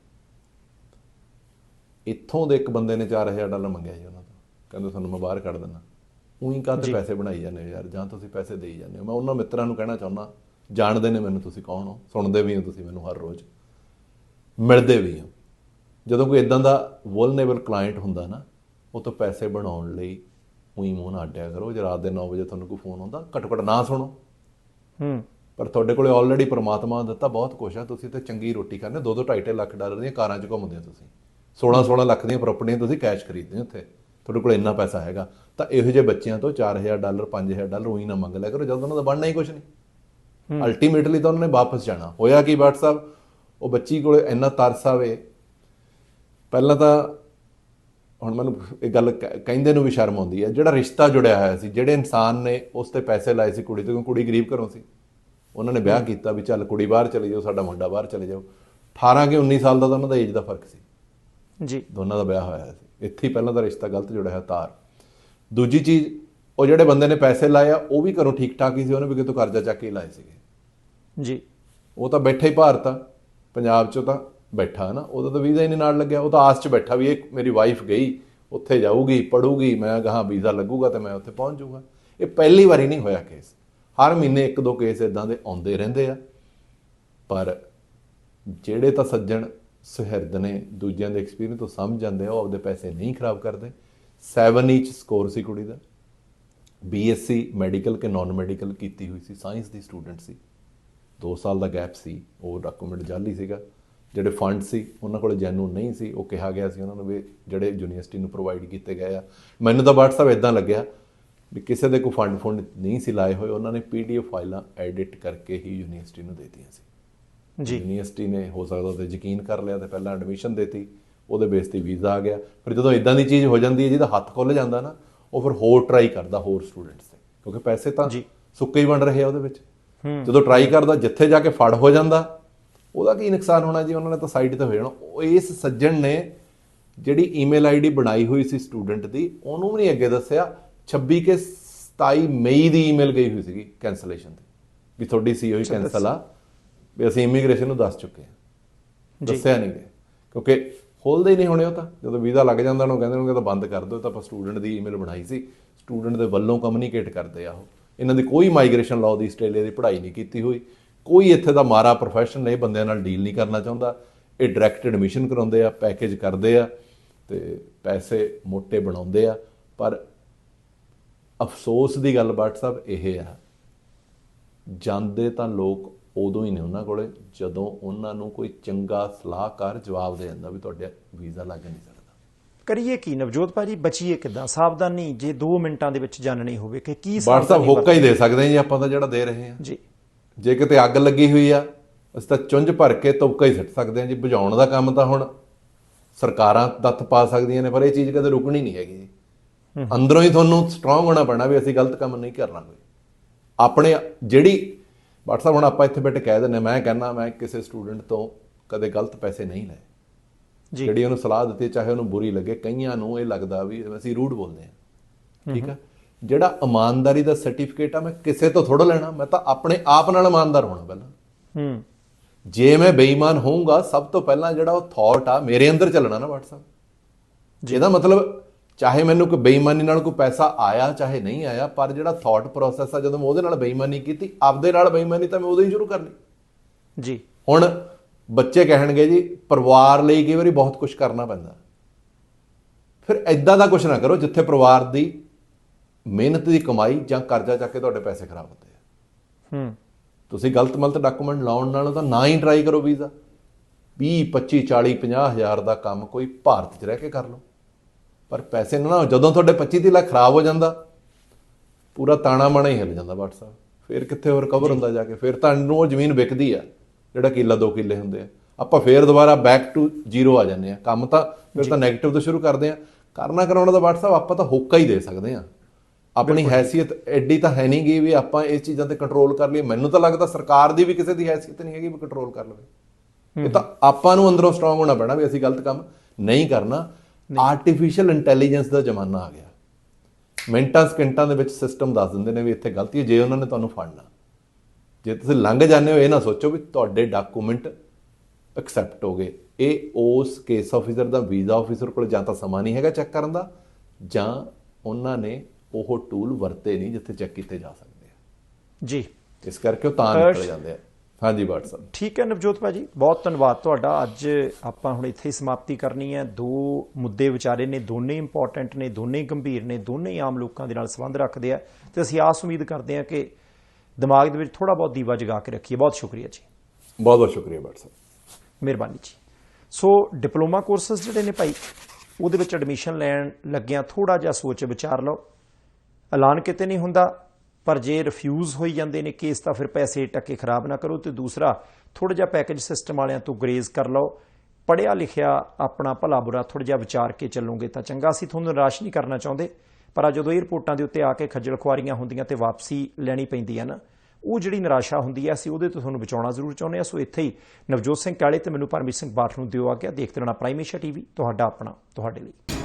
Speaker 2: ਇੱਥੋਂ ਦੇ ਇੱਕ ਬੰਦੇ ਨੇ 4000 ਡਾਲਰ ਮੰਗਿਆ ਜੀ ਉਹਨਾਂ ਤੋਂ। ਕਹਿੰਦੇ ਤੁਹਾਨੂੰ ਮੈਂ ਬਾਹਰ ਕੱਢ ਦਿੰਦਾ। ਉਹੀ ਕਾਹਤੇ ਪੈਸੇ ਬਣਾਈ ਜਾਂਦੇ ਯਾਰ? ਜਾਂ ਤੁਸੀਂ ਪੈਸੇ ਦੇਈ ਜਾਂਦੇ ਹੋ? ਮੈਂ ਉਹਨਾਂ ਮਿੱਤਰਾਂ ਨੂੰ ਕਹਿਣਾ ਚਾਹੁੰਦਾ ਜਾਣਦੇ ਨੇ ਮੈਨੂੰ ਤੁਸੀਂ ਕੌਣ ਹੋ? ਸੁਣਦੇ ਵੀ ਹੋ ਤੁਸੀਂ ਮੈਨੂੰ ਹਰ ਰੋਜ਼? ਮਿਲਦੇ ਵੀ ਹੋ? ਜਦੋਂ ਕੋਈ ਇਦਾਂ ਦਾ ਵਲਨੇਬਲ ਕਲਾਇੰਟ ਹੁੰਦਾ ਨਾ ਉਹ ਤੋਂ ਪੈਸੇ ਬਣਾਉਣ ਲਈ ਉਹੀ ਮੂੰਹ ਨਾ ਅੱਡਿਆ ਕਰੋ। ਜੇ ਰਾਤ ਦੇ 9 ਵਜੇ ਤੁਹਾਨੂੰ ਕੋਈ ਫੋਨ ਆਉਂਦਾ ਘੱਟੋ ਘੱਟ ਨਾ ਸੁਣੋ।
Speaker 1: ਹੂੰ।
Speaker 2: ਪਰ ਤੁਹਾਡੇ ਕੋਲੇ ਆਲਰੇਡੀ ਪ੍ਰਮਾਤਮਾ ਨੇ ਦਿੱਤਾ ਬਹੁਤ ਕੁਛ ਆ। ਤੁਸੀਂ ਤੇ ਚੰਗੀ ਰੋਟੀ ਖਾਂਦੇ 2-2 2.5 ਲੱਖ ਡਾਲਰ ਦੀਆਂ ਕਾਰਾਂ 'ਚ ਘੁੰਮਦੇ ਹੋ ਤੁਸੀਂ। 16-16 ਲੱਖ ਦੀਆਂ ਪ੍ਰਾਪਰਟੀਆਂ ਤੁਸੀਂ ਕੈਸ਼ ਖਰੀਦਦੇ ਹੋ ਉੱਥੇ। ਤੁਹਾਡੇ ਕੋਲ ਇੰਨਾ ਪੈਸਾ ਹੈਗਾ। ਤਾਂ ਇਹੋ ਜਿਹੇ ਬੱਚਿਆਂ ਤੋਂ 4000 ਡਾਲਰ 5000 ਡਾਲਰ ਉਹੀ ਨਾ ਮੰਗ ਲਿਆ ਕਰੋ। ਜਦੋਂ ਉਹਨਾਂ ਦਾ ਬਣਨਾ ਹੀ ਕੁਛ ਨਹੀਂ। ਅਲਟੀਮੇਟਲੀ ਤਾਂ ਉਹਨਾਂ ਨੇ ਵਾਪਸ ਜਾਣਾ। ਹੋਇਆ ਕੀ WhatsApp ਉਹ ਬੱਚੀ ਕੋਲੇ ਇੰਨਾ ਤਰਸ ਆਵੇ ਪਹਿਲਾਂ ਤਾਂ ਹੁਣ ਮੈਨੂੰ ਇਹ ਗੱਲ ਕਹਿੰਦੇ ਨੂੰ ਵੀ ਸ਼ਰਮ ਆਉਂਦੀ ਹੈ। ਜਿਹੜਾ ਰਿਸ਼ਤਾ ਜੁੜਿਆ ਹੋਇਆ ਸੀ ਜਿਹੜੇ ਇਨਸਾਨ ਨੇ ਉਸ ਤੇ ਪੈਸੇ ਲਾਏ ਸੀ ਕੁੜੀ ਤੋਂ ਕਿਉਂਕਿ ਕੁੜੀ ਗਰੀਬ ਘਰੋਂ ਸੀ? ਉਹਨਾਂ ਨੇ ਵਿਆਹ ਕੀਤਾ ਵੀ ਚੱਲ ਕੁੜੀ ਬਾਹਰ ਚਲੀ ਜਾਓ ਸਾਡਾ ਮੁੰਡਾ ਬਾਹਰ ਚਲੇ ਜਾਓ। 18 ਕਿ 19 ਸਾਲ ਦਾ ਤਾਂ ਉਹਨਾਂ ਦਾ ਏਜ ਦਾ ਫ਼ਰਕ ਸੀ।
Speaker 1: ਜੀ।
Speaker 2: ਦੋਨਾਂ ਦਾ ਵਿਆਹ ਹੋਇਆ ਸੀ। ਇੱਥੇ ਹੀ ਪਹਿਲਾਂ ਦਾ ਰਿਸ਼ਤਾ ਗਲਤ ਜੁੜਿਆ ਹੋਇਆ ਤਾਰ। ਦੂਜੀ ਚੀਜ਼ ਉਹ ਜਿਹੜੇ ਬੰਦੇ ਨੇ ਪੈਸੇ ਲਾਏ ਆ ਉਹ ਵੀ ਘਰੋਂ ਠੀਕ ਠਾਕ ਹੀ ਸੀ ਉਹਨੇ ਵੀ ਕਿਤੋਂ ਕਰਜ਼ਾ ਚੱਕ ਕੇ ਲਾਏ ਸੀਗੇ।
Speaker 1: ਜੀ।
Speaker 2: ਉਹ ਤਾਂ ਬੈਠਾ ਹੀ ਭਾਰਤ ਆ ਪੰਜਾਬ 'ਚ ਤਾਂ। ਬੈਠਾ ਹੈ ਨਾ, ਉਹਦਾ ਤਾਂ ਵੀਜ਼ਾ ਹੀ ਨਹੀਂ ਨਾਲ ਲੱਗਿਆ। ਉਹ ਤਾਂ ਆਸ 'ਚ ਬੈਠਾ ਵੀ ਇਹ ਮੇਰੀ ਵਾਈਫ ਗਈ, ਉੱਥੇ ਜਾਊਗੀ ਪੜੂਗੀ ਮੈਂ ਕਹਾਂ ਵੀਜ਼ਾ ਲੱਗੂਗਾ ਤੇ ਮੈਂ ਉੱਥੇ ਪਹੁੰਚ ਜਾਊਗਾ। ਇਹ ਪਹਿਲੀ ਵਾਰੀ ਨਹੀਂ ਹੋਇਆ ਕੇਸ ਹਰ ਮਹੀਨੇ ਇੱਕ ਦੋ ਕੇਸ ਇਦਾਂ ਦੇ ਆਉਂਦੇ ਰਹਿੰਦੇ ਆ। ਪਰ ਜਿਹੜੇ ਤਾਂ ਸੱਜਣ ਸੁਹਿਰਦ ਨੇ ਦੂਜਿਆਂ ਦੇ ਐਕਸਪੀਰੀਅੰਸ ਤੋਂ ਸਮਝ ਜਾਂਦੇ ਆ, ਉਹ ਆਪਦੇ ਪੈਸੇ ਨਹੀਂ ਖਰਾਬ ਕਰਦੇ। 7 ਈਚ ਸਕੋਰ ਸੀ ਕੁੜੀ ਦਾ। ਬੀਐਸਸੀ ਮੈਡੀਕਲ ਕੇ ਨਾਨ ਮੈਡੀਕਲ ਕੀਤੀ ਹੋਈ ਸੀ ਸਾਇੰਸ ਦੀ ਸਟੂਡੈਂਟ ਸੀ। 2 ਸਾਲ ਦਾ ਗੈਪ ਸੀ, ਉਹ ਡਾਕੂਮੈਂਟ ਜਾਲੀ ਸੀਗਾ। ਜਿਹੜੇ ਫੰਡ ਸੀ ਉਹਨਾਂ ਕੋਲ ਜੈਨੂਨ ਨਹੀਂ ਸੀ ਉਹ ਕਿਹਾ ਗਿਆ ਸੀ ਉਹਨਾਂ ਨੂੰ ਵੀ ਜਿਹੜੇ ਯੂਨੀਵਰਸਿਟੀ ਨੂੰ ਪ੍ਰੋਵਾਈਡ ਕੀਤੇ ਗਏ ਆ। ਮੈਨੂੰ ਤਾਂ WhatsApp ਇਦਾਂ ਲੱਗਿਆ ਵੀ ਕਿਸੇ ਦੇ ਕੋਈ ਫੰਡ ਫੰਡ ਨਹੀਂ ਸੀ ਲਾਏ ਹੋਏ ਉਹਨਾਂ ਨੇ ਪੀਡੀਐਫ ਫਾਈਲਾਂ ਐਡਿਟ ਕਰਕੇ ਹੀ ਯੂਨੀਵਰਸਿਟੀ ਨੂੰ ਦੇਤੀਆਂ ਸੀ।
Speaker 1: ਜੀ।
Speaker 2: ਯੂਨੀਵਰਸਿਟੀ ਨੇ ਹੋ ਸਕਦਾ ਤੇ ਯਕੀਨ ਕਰ ਲਿਆ ਤੇ ਪਹਿਲਾਂ ਐਡਮਿਸ਼ਨ ਦੇਤੀ ਉਹਦੇ ਬੇਸ ਤੇ ਵੀਜ਼ਾ ਆ ਗਿਆ। ਫਿਰ ਜਦੋਂ ਇਦਾਂ ਦੀ ਚੀਜ਼ ਹੋ ਜਾਂਦੀ ਹੈ ਜਿਹਦਾ ਹੱਥ ਖੁੱਲ ਜਾਂਦਾ ਨਾ ਉਹ ਫਿਰ ਹੋਰ ਟਰਾਈ ਕਰਦਾ ਹੋਰ ਸਟੂਡੈਂਟਸ ਤੇ ਕਿਉਂਕਿ ਪੈਸੇ ਤਾਂ। ਸੁੱਕੇ ਹੀ ਬਣ ਰਹੇ ਆ ਉਹਦੇ ਵਿੱਚ। ਜਦੋਂ ਟਰਾਈ ਕਰਦਾ ਜਿੱਥੇ ਜਾ ਕੇ ਫੜ ਹੋ ਜਾਂਦਾ ਉਹਦਾ ਕੀ ਨੁਕਸਾਨ ਹੋਣਾ ਜੀ? ਉਹਨਾਂ ਨੇ ਤਾਂ ਸਾਈਡ ਤੇ ਹੋ ਜਾਣਾ ਇਸ ਸੱਜਣ ਨੇ ਜਿਹੜੀ ਈਮੇਲ ਆਈਡੀ ਬਣਾਈ ਹੋਈ ਸੀ ਸਟੂਡੈਂਟ ਦੀ ਉਹਨੂੰ ਵੀ ਨਹੀਂ ਅੱਗੇ ਦੱਸਿਆ। 26 ਕੇ 27 ਮਈ ਦੀ ਈਮੇਲ ਗਈ ਹੋਈ ਸੀਗੀ ਕੈਂਸਲੇਸ਼ਨ ਦੀ ਵੀ ਤੁਹਾਡੀ ਸੀਓਈ ਕੈਂਸਲ ਆ। ਵੀ ਅਸੀਂ ਇਮੀਗ੍ਰੇਸ਼ਨ ਨੂੰ ਦੱਸ ਚੁੱਕੇ ਹਾਂ। ਦੱਸਿਆ ਨਹੀਂ ਗਏ ਕਿਉਂਕਿ ਖੋਲਦੇ ਹੀ ਨਹੀਂ ਹੋਣੇ ਉਹ ਤਾਂ। ਜਦੋਂ ਵੀਜ਼ਾ ਲੱਗ ਜਾਂਦਾ ਉਹਨੂੰ ਕਹਿੰਦੇ ਨੇ ਤਾਂ ਬੰਦ ਕਰ ਦਿਓ ਤਾਂ ਆਪਾਂ ਸਟੂਡੈਂਟ ਦੀ ਈਮੇਲ ਬਣਾਈ ਸੀ। ਸਟੂਡੈਂਟ ਦੇ ਵੱਲੋਂ ਕਮਿਊਨੀਕੇਟ ਕਰਦੇ ਆ ਉਹ। ਇਹਨਾਂ ਦੀ ਕੋਈ ਮਾਈਗ੍ਰੇਸ਼ਨ ਲਾਅ ਦੀ ਆਸਟ੍ਰੇਲੀਆ ਦੀ ਪੜ੍ਹਾਈ ਨਹੀਂ ਕੀਤੀ ਹੋਈ। ਕੋਈ ਇੱਥੇ ਦਾ ਮਾਰਾ ਪ੍ਰੋਫੈਸ਼ਨ ਇਹ ਬੰਦਿਆਂ ਨਾਲ ਡੀਲ ਨਹੀਂ ਕਰਨਾ ਚਾਹੁੰਦਾ। ਇਹ ਡਾਇਰੈਕਟ ਐਡਮਿਸ਼ਨ ਕਰਾਉਂਦੇ ਆ ਪੈਕੇਜ ਕਰਦੇ ਆ ਤੇ ਪੈਸੇ ਮੋٹے ਬਣਾਉਂਦੇ ਆ। ਪਰ ਅਫਸੋਸ ਦੀ ਗੱਲ WhatsApp ਇਹ ਆ ਜਾਂਦੇ ਤਾਂ ਲੋਕ ਉਦੋਂ ਹੀ ਨੇ ਉਹਨਾਂ ਕੋਲੇ ਜਦੋਂ ਉਹਨਾਂ ਨੂੰ ਕੋਈ ਚੰਗਾ ਸਲਾਹਕਾਰ ਜਵਾਬ ਦੇ ਜਾਂਦਾ ਵੀ ਤੁਹਾਡੇ ਵੀਜ਼ਾ ਲੱਗ ਨਹੀਂ ਸਕਦਾ।
Speaker 1: ਕਰੀਏ ਕੀ ਨਵਜੋਤ ਭਾਜੀ ਬਚੀਏ ਕਿਦਾਂ? ਸਾਵਧਾਨੀ ਜੇ 2 ਮਿੰਟਾਂ ਦੇ ਵਿੱਚ ਜਾਣਨੀ ਹੋਵੇ ਕਿ ਕੀ ਸਾਵਧਾਨੀ
Speaker 2: ਹੋਕਾ ਹੀ ਦੇ ਸਕਦੇ ਜੀ ਆਪਾਂ ਤਾਂ ਜਿਹੜਾ ਦੇ ਰਹੇ ਹਾਂ।
Speaker 1: ਜੀ।
Speaker 2: ਜੇ ਕਿਤੇ ਅੱਗ ਲੱਗੀ ਹੋਈ ਆ ਅਸੀਂ ਤਾਂ ਚੁੰਝ ਭਰ ਕੇ ਤੁਪਕਾ ਹੀ ਸਿੱਟ ਸਕਦੇ ਹਾਂ ਜੀ ਬੁਝਾਉਣ ਦਾ ਕੰਮ ਤਾਂ ਹੁਣ ਸਰਕਾਰਾਂ ਤੱਥ ਪਾ ਸਕਦੀਆਂ ਨੇ ਪਰ ਇਹ ਚੀਜ਼ ਕਦੇ ਰੁਕਣੀ ਨਹੀਂ ਹੈਗੀ ਜੀ। ਅੰਦਰੋਂ ਹੀ ਤੁਹਾਨੂੰ ਸਟਰੋਂਗ ਹੋਣਾ ਪੈਣਾ ਵੀ ਅਸੀਂ ਗਲਤ ਕੰਮ ਨਹੀਂ ਕਰਨਾ ਕੋਈ। ਆਪਣੇ ਜਿਹੜੀ WhatsApp ਹੁਣ ਆਪਾਂ ਇੱਥੇ ਬੈਠੇ ਕਹਿ ਹਾਂ, ਮੈਂ ਕਹਿੰਦਾ ਮੈਂ ਕਿਸੇ ਸਟੂਡੈਂਟ ਤੋਂ ਕਦੇ ਗਲਤ ਪੈਸੇ ਨਹੀਂ ਲਏ। ਜਿਹੜੀ ਉਹਨੂੰ ਸਲਾਹ ਦਿੱਤੀ ਚਾਹੇ ਉਹਨੂੰ ਬੁਰੀ ਲੱਗੇ ਕਈਆਂ ਨੂੰ ਇਹ ਲੱਗਦਾ ਵੀ ਅਸੀਂ ਰੂਡ ਬੋਲਦੇ ਹਾਂ। ਠੀਕ ਆ? ਜਿਹੜਾ ਇਮਾਨਦਾਰੀ ਦਾ ਸਰਟੀਫਿਕੇਟ ਆ ਮੈਂ ਕਿਸੇ ਤੋਂ ਥੋੜਾ ਲੈਣਾ ਮੈਂ ਤਾਂ ਆਪਣੇ ਆਪ ਨਾਲ ਇਮਾਨਦਾਰ ਹੋਣਾ ਪਹਿਲਾਂ।
Speaker 1: ਹੂੰ।
Speaker 2: ਜੇ ਮੈਂ ਬੇਈਮਾਨ ਹੋਊਂਗਾ ਸਭ ਤੋਂ ਪਹਿਲਾਂ ਜਿਹੜਾ ਉਹ ਥਾਟ ਆ ਮੇਰੇ ਅੰਦਰ ਚੱਲਣਾ ਨਾ WhatsApp ਇਹਦਾ ਮਤਲਬ ਚਾਹੇ ਮੈਨੂੰ ਕੋਈ ਬੇਈਮਾਨੀ ਨਾਲ ਕੋਈ ਪੈਸਾ ਆਇਆ ਚਾਹੇ ਨਹੀਂ ਆਇਆ ਪਰ ਜਿਹੜਾ ਥਾਟ ਪ੍ਰੋਸੈਸ ਆ ਜਦੋਂ ਮੈਂ ਉਹਦੇ ਨਾਲ ਬੇਈਮਾਨੀ ਕੀਤੀ ਆਪਦੇ ਨਾਲ ਬੇਈਮਾਨੀ ਤਾਂ ਮੈਂ ਉਦੋਂ ਹੀ ਸ਼ੁਰੂ ਕਰ ਲਈ
Speaker 1: ਜੀ।
Speaker 2: ਹੁਣ ਬੱਚੇ ਕਹਿਣਗੇ ਜੀ ਪਰਿਵਾਰ ਲਈ ਕਈ ਵਾਰੀ ਬਹੁਤ ਕੁਝ ਕਰਨਾ ਪੈਂਦਾ। ਫਿਰ ਐਦਾਂ ਦਾ ਕੁਝ ਨਾ ਕਰੋ ਜਿੱਥੇ ਪਰਿਵਾਰ ਦੀ ਮਿਹਨਤ ਦੀ ਕਮਾਈ ਜਾਂ ਕਰਜ਼ਾ ਚੱਕ ਕੇ ਤੁਹਾਡੇ ਪੈਸੇ ਖਰਾਬ ਹੁੰਦੇ ਆ।
Speaker 1: ਹੂੰ।
Speaker 2: ਤੁਸੀਂ ਗਲਤ ਮਲਤ ਡਾਕੂਮੈਂਟ ਲਾਉਣ ਨਾਲੋਂ ਤਾਂ ਨਾ ਹੀ ਟਰਾਈ ਕਰੋ ਵੀਜ਼ਾ। 20 25 40 50 ਹਜ਼ਾਰ ਦਾ ਕੰਮ ਕੋਈ ਭਾਰਤ 'ਚ ਰਹਿ ਕੇ ਕਰ ਲਓ। ਪਰ ਪੈਸੇ ਨਾ ਜਦੋਂ ਤੁਹਾਡੇ 25 30 ਲੱਖ ਖਰਾਬ ਹੋ ਜਾਂਦਾ ਪੂਰਾ ਤਾਣਾ ਮਾਣਾ ਹੀ ਹਿੱਲ ਜਾਂਦਾ WhatsApp ਫਿਰ ਕਿੱਥੇ ਹੋਰ ਕਵਰ ਹੁੰਦਾ ਜਾ ਕੇ? ਫਿਰ ਤੁਹਾਨੂੰ ਉਹ ਜ਼ਮੀਨ ਵਿਕਦੀ ਆ ਜਿਹੜਾ ਕਿੱਲਾ ਦੋ ਕਿੱਲੇ ਹੁੰਦੇ ਆ। ਆਪਾਂ ਫੇਰ ਦੁਬਾਰਾ ਬੈਕ ਟੂ ਜ਼ੀਰੋ ਆ ਜਾਂਦੇ ਆ। ਕੰਮ ਤਾਂ ਫਿਰ ਤਾਂ 네ਗੇਟਿਵ ਤੋਂ ਸ਼ੁਰੂ ਕਰਦੇ ਆ। ਕਰਨਾ ਕਰਾਉਣਾ ਦਾ WhatsApp ਆਪਾਂ ਤਾਂ ਹੋਕਾ ਹੀ ਦੇ ਸਕਦੇ ਆ। ਆਪਣੀ ਹੈਸੀਅਤ ਐਡੀ ਤਾਂ ਹੈ ਨਹੀਂ ਗਈ ਵੀ ਆਪਾਂ ਇਸ ਚੀਜ਼ਾਂ ਤੇ ਕੰਟਰੋਲ ਕਰ ਲਈਏ। ਮੈਨੂੰ ਤਾਂ ਲੱਗਦਾ ਸਰਕਾਰ ਦੀ ਵੀ ਕਿਸੇ ਦੀ ਹੈਸੀਅਤ ਨਹੀਂ ਹੈਗੀ ਵੀ ਕੰਟਰੋਲ ਕਰ ਲਵੇ। ਇਹ ਤਾਂ ਆਪਾਂ ਨੂੰ ਅੰਦਰੋਂ ਸਟਰੋਂਗ ਹੋਣਾ ਪੈਣਾ ਵੀ ਅਸੀਂ ਗਲਤ ਕੰਮ ਨਹੀਂ ਕਰਨਾ। ਆਰਟੀਫੀਸ਼ੀਅਲ ਇੰਟੈਲੀਜੈਂਸ ਦਾ ਜ਼ਮਾਨਾ ਆ ਗਿਆ। ਮਿੰਟਾਂ ਸਕਿੰਟਾਂ ਦੇ ਵਿੱਚ ਸਿਸਟਮ ਦੱਸ ਦਿੰਦੇ ਨੇ ਵੀ ਇੱਥੇ ਗਲਤੀ ਹੈ ਜੇ ਉਹਨਾਂ ਨੇ ਤੁਹਾਨੂੰ ਫੜਨਾ। ਜੇ ਤੁਸੀਂ ਲੰਘ ਜਾਂਦੇ ਹੋ ਇਹ ਨਾ ਸੋਚੋ ਵੀ ਤੁਹਾਡੇ ਡਾਕੂਮੈਂਟ ਐਕਸੈਪਟ ਹੋ ਗਏ। ਇਹ ਉਸ ਕੇਸ ਆਫੀਸਰ ਦਾ ਵੀਜ਼ਾ ਆਫੀਸਰ ਕੋਲ ਜਾਂ ਤਾਂ ਸਮਾਂ ਨਹੀਂ ਹੈਗਾ ਚੈੱਕ ਕਰਨ ਦਾ ਜਾਂ ਉਹਨਾਂ ਨੇ ਉਹ ਟੂਲ ਵਰਤੇ ਨਹੀਂ ਜਿੱਥੇ ਚੈੱਕ ਕੀਤੇ ਜਾ ਸਕਦੇ ਆ।
Speaker 1: ਜੀ।
Speaker 2: ਇਸ ਕਰਕੇ ਉਹ ਤਾਂ ਨਿਕਲ ਜਾਂਦੇ ਆ। ਹਾਂਜੀ WhatsApp
Speaker 1: ਠੀਕ ਹੈ ਨਵਜੋਤ ਭਾਜੀ ਬਹੁਤ ਧੰਨਵਾਦ ਤੁਹਾਡਾ। ਅੱਜ ਆਪਾਂ ਹੁਣ ਇੱਥੇ ਹੀ ਸਮਾਪਤੀ ਕਰਨੀ ਹੈ। ਦੋ ਮੁੱਦੇ ਵਿਚਾਰੇ ਨੇ ਦੋਨੇ ਇੰਪੋਰਟੈਂਟ ਨੇ ਦੋਨੇ ਗੰਭੀਰ ਨੇ ਦੋਨੇ ਆਮ ਲੋਕਾਂ ਦੇ ਨਾਲ ਸੰਬੰਧ ਰੱਖਦੇ ਆ। ਤੇ ਅਸੀਂ ਆਸ ਉਮੀਦ ਕਰਦੇ ਹਾਂ ਕਿ ਦਿਮਾਗ ਦੇ ਵਿੱਚ ਥੋੜਾ ਬਹੁਤ ਦੀਵਾ ਜਗਾ ਕੇ ਰੱਖੀਏ। ਬਹੁਤ ਸ਼ੁਕਰੀਆ ਜੀ।
Speaker 2: ਬਹੁਤ ਬਹੁਤ ਸ਼ੁਕਰੀਆ WhatsApp
Speaker 1: ਮਿਹਰਬਾਨੀ ਜੀ। ਸੋ ਡਿਪਲੋਮਾ ਕੋਰਸਸ ਜਿਹੜੇ ਨੇ ਭਾਈ ਉਹਦੇ ਵਿੱਚ ਐਡਮਿਸ਼ਨ ਲੈਣ ਲੱਗਿਆਂ ਥੋੜਾ ਜਿਹਾ ਸੋਚ ਵਿਚਾਰ ਲਓ। ਐਲਾਨ ਕਿਤੇ ਨਹੀਂ ਹੁੰਦਾ, ਪਰ ਜੇ ਰਿਫਿਊਜ਼ ਹੋਈ ਜਾਂਦੇ ਨੇ ਕੇਸ ਤਾਂ ਫਿਰ ਪੈਸੇ ਟੱਕੇ ਖਰਾਬ ਨਾ ਕਰੋ ਤੇ ਦੂਸਰਾ ਥੋੜਾ ਜਿਹਾ ਪੈਕੇਜ ਸਿਸਟਮ ਵਾਲਿਆਂ ਤੋਂ ਗਰੇਜ਼ ਕਰ ਲਓ। ਪੜਿਆ ਲਿਖਿਆ ਆਪਣਾ ਭਲਾ ਬੁਰਾ ਥੋੜਾ ਜਿਹਾ ਵਿਚਾਰ ਕੇ ਚੱਲੋਗੇ ਤਾਂ ਚੰਗਾ। ਸੀ ਤੁਹਾਨੂੰ ਨਿਰਾਸ਼ ਨਹੀਂ ਕਰਨਾ ਚਾਹੁੰਦੇ, ਪਰ ਆ ਜਦੋਂ 에ਅਰਪੋਰਟਾਂ ਦੇ ਉੱਤੇ ਆ ਕੇ ਖੱਜਲ ਖੁਆਰੀਆਂ ਹੁੰਦੀਆਂ ਤੇ ਵਾਪਸੀ ਲੈਣੀ ਪੈਂਦੀ ਹੈ ਨਾ, ਉਹ ਜਿਹੜੀ ਨਿਰਾਸ਼ਾ ਹੁੰਦੀ ਹੈ, ਅਸੀਂ ਉਹਦੇ ਤੋਂ ਤੁਹਾਨੂੰ ਬਚਾਉਣਾ ਜ਼ਰੂਰ ਚਾਹੁੰਦੇ ਹਾਂ। ਸੋ ਇੱਥੇ ਹੀ ਨਵਜੋਤ ਸਿੰਘ ਕਾਲੇ ਤੇ ਮੈਨੂੰ ਪਰਮੇਸ਼ ਸਿੰਘ ਬਾਠ ਨੂੰ ਦਿਓ ਆ ਗਿਆ ਦੇਖਦੇ ਰਹਿਣਾ ਪ੍ਰਾਈਮੇਸ਼ਾ ਏਸ਼ੀਆ ਟੀਵੀ, ਤੁਹਾਡਾ ਆਪਣਾ, ਤੁਹਾਡੇ ਲਈ।